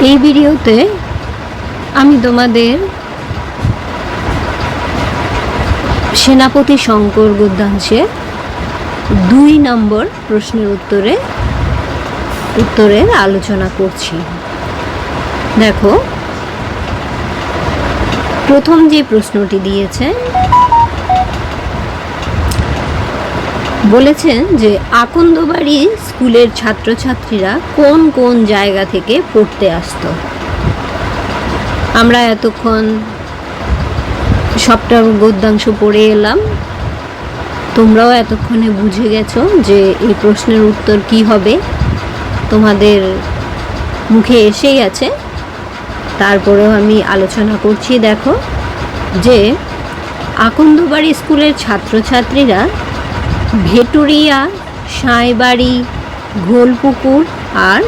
এই ভিডিওতে আমি তোমাদের সেনাপতি শঙ্কর গদ্যাংশে দুই নম্বর প্রশ্নের উত্তরে, উত্তরের আলোচনা করছি। দেখো, প্রথম যে প্রশ্নটি দিয়েছে বলেছেন যে আকন্দবাড়ি স্কুলের ছাত্রছাত্রীরা কোন কোন জায়গা থেকে পড়তে আসতো। আমরা এতক্ষণ সবটা গদ্যাংশ পড়ে এলাম। তোমরাও এতক্ষণে বুঝে গেছো যে এই প্রশ্নের উত্তর কি হবে। তোমাদের মুখে এসেই আছে। তারপরেও আমি আলোচনা করছি, দেখো, যে আকন্দবাড়ি স্কুলের ছাত্রছাত্রীরা ভেটুরিয়া, সাঁইবাড়ি, ঘোলপুকুর আর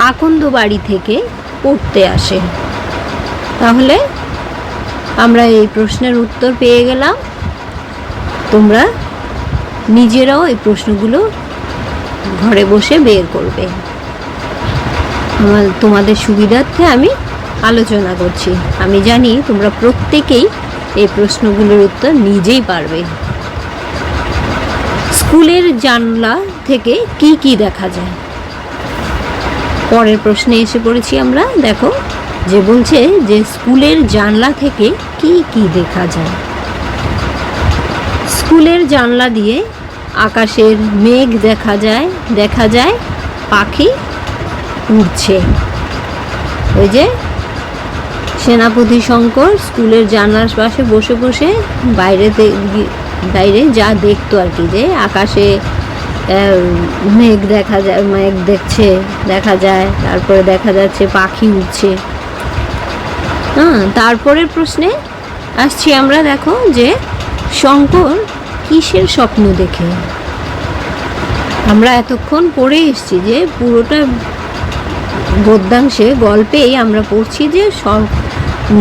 আকন্দবাড়ি থেকে পড়তে আসে। তাহলে আমরা এই প্রশ্নের উত্তর পেয়ে গেলাম। তোমরা নিজেরাও এই প্রশ্নগুলো ঘরে বসে বের করবে। আমার তোমাদের সুবিধার্থে আমি আলোচনা করছি। আমি জানি তোমরা প্রত্যেকেই এই প্রশ্নগুলোর উত্তর নিজেই পারবে। স্কুলের জানলা থেকে কি কি দেখা যায়? পরের প্রশ্নে এসে পড়েছি আমরা। দেখো, যে বলছে যে স্কুলের জানলা থেকে কি কি দেখা যায়। স্কুলের জানলা দিয়ে আকাশের মেঘ দেখা যায় দেখা যায়, পাখি উড়ছে। ওই যে সেনাপতি শঙ্কর স্কুলের জানলার পাশে বসে বসে বাইরে বাইরে যা দেখতো আর কি, যে আকাশে মেঘ দেখা যায়, মেঘ দেখছে, দেখা যায়, তারপরে দেখা যাচ্ছে পাখি উঠছে হ্যাঁ তারপরের প্রশ্নে আসছি আমরা দেখো যে শঙ্কর কিসের স্বপ্ন দেখে? আমরা এতক্ষণ পড়ে এসছি যে পুরোটা গদ্যাংশে, গল্পেই আমরা পড়ছি যে সব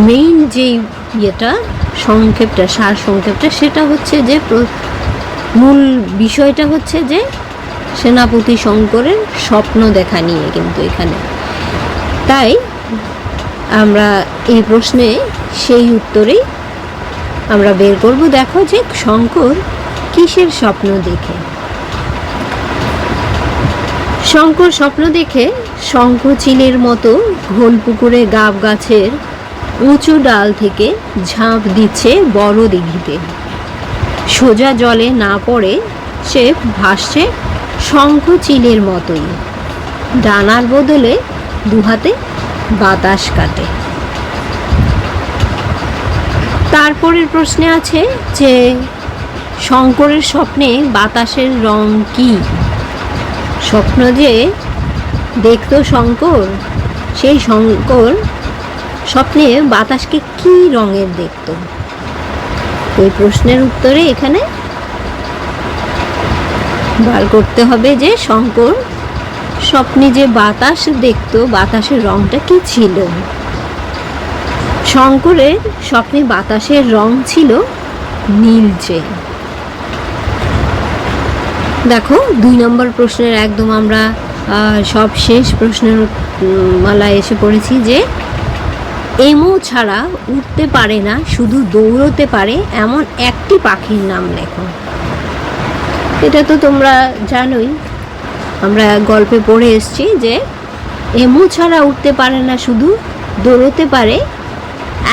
মেইন যেই ইয়েটা সংক্ষেপটা, সার সংক্ষেপটা, সেটা হচ্ছে যে মূল বিষয়টা হচ্ছে যে সেনাপতি শঙ্করের স্বপ্ন দেখা নিয়ে কিন্তু এখানে। তাই আমরা এই প্রশ্নে সেই উত্তরেই আমরা বের করব। দেখো যে শঙ্কর কিসের স্বপ্ন দেখে? শঙ্কর স্বপ্ন দেখে শঙ্খচিলের মতো ঘোল পুকুরে গাব গাছের উঁচু ডাল থেকে ঝাঁপ দিচ্ছে বড় দিঘিতে। সোজা জলে না পড়ে সে ভাসছে শঙ্খ চিলের মতোই। ডানার বদলে দুহাতে বাতাস কাটে। তারপরের প্রশ্নে আছে যে, শঙ্করের স্বপ্নে বাতাসের রং কি? স্বপ্ন যে দেখতো শঙ্কর, সেই শঙ্কর স্বপ্নে বাতাসকে কি রঙের দেখতো? ওই প্রশ্নের উত্তরে এখানে বার করতে হবে যে, শঙ্কর, স্বপ্নে যে বাতাস দেখতো, বাতাসের রংটা কি ছিল? শঙ্করের স্বপ্নে বাতাসের রং ছিল নীলচে দেখো, দুই নম্বর প্রশ্নের একদম আমরা সব শেষ প্রশ্নের মালায় এসে পড়েছি যে এমো ছাড়া উঠতে পারে না, শুধু দৌড়তে পারে, এমন একটি পাখির নাম লেখো। এটা তো তোমরা জানোই। আমরা গল্পে পড়ে এসেছি যে এমো ছাড়া উঠতে পারে না, শুধু দৌড়তে পারে,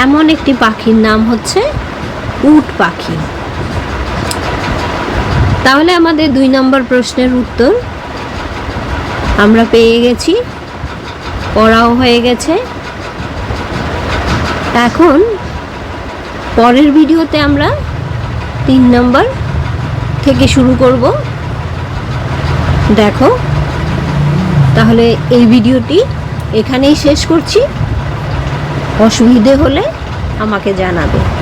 এমন একটি পাখির নাম হচ্ছে উট পাখি। তাহলে আমাদের দুই নম্বর প্রশ্নের উত্তর। আমরা পেয়ে গেছি, পড়াও হয়ে গেছে। এখন পরের ভিডিওতে আমরা তিন নম্বর থেকে শুরু করব। দেখো, তাহলে এই ভিডিওটি এখানেই শেষ করছি। অসুবিধে হলে আমাকে জানাবে।